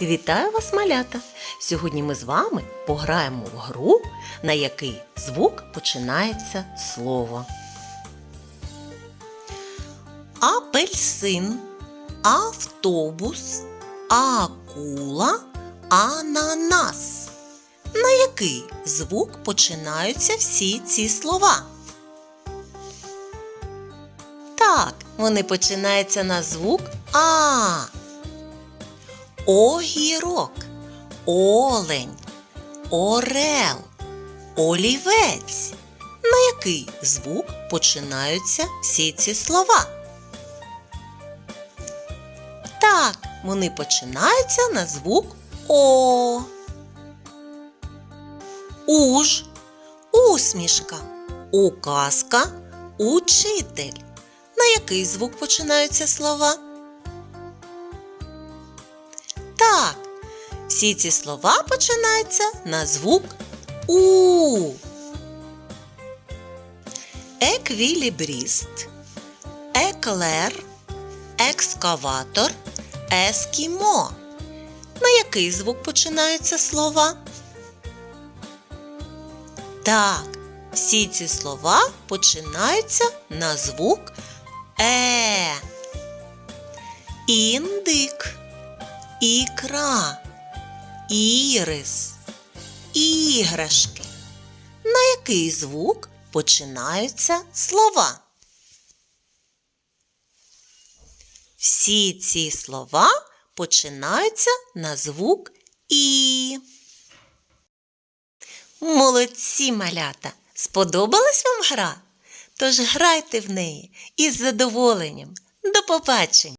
Вітаю вас, малята! Сьогодні ми з вами пограємо в гру, на який звук починається слово. Апельсин, автобус, акула, ананас. На який звук починаються всі ці слова? Так, вони починаються на звук А. Огірок, олень, орел, олівець. На який звук починаються всі ці слова? Так, вони починаються на звук О. Уж, усмішка, указка, учитель. На який звук починаються слова? Так, всі ці слова починаються на звук У. Еквілібріст, еклер, екскаватор, ескімо. На який звук починаються слова? Так, всі ці слова починаються на звук Е. Індик, ікра, ірис, іграшки. На який звук починаються слова? Всі ці слова починаються на звук І. Молодці малята! Сподобалась вам гра? Тож грайте в неї із задоволенням. До побачення!